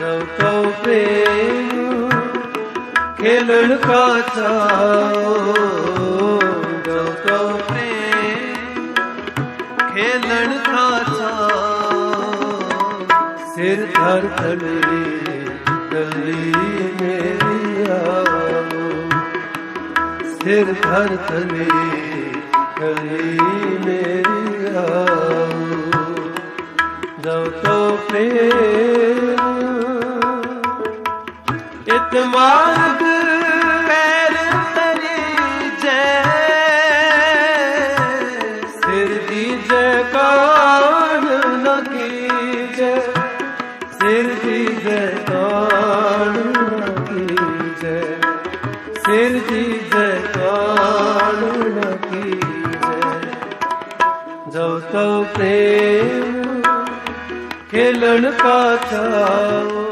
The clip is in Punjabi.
ਰਵ ਕਉ ਪ੍ਰੇਮ, ਖੇਲਣ ਕਾ ਚਾਓ ਰਵ ਕਉ ਪ੍ਰੇਮ, ਖੇਲਣ ਕਾ ਚਾਓ ਸਿਰ ਧਰ ਥਲੇ, ਗਲੀ ਮੇਰੀ ਆਓ ਸਿਰ ਧਰ ਥਲੇ, ਗਲੀ ਮੇਰੀ ਆਓ ਜਬ ਤੋ ਪ੍ਰੇਮ ਕੀਜੈ। ਜੋ ਤਉ ਪ੍ਰੇਮ ਖੇਲਣ ਕਾ ਚਾਓ।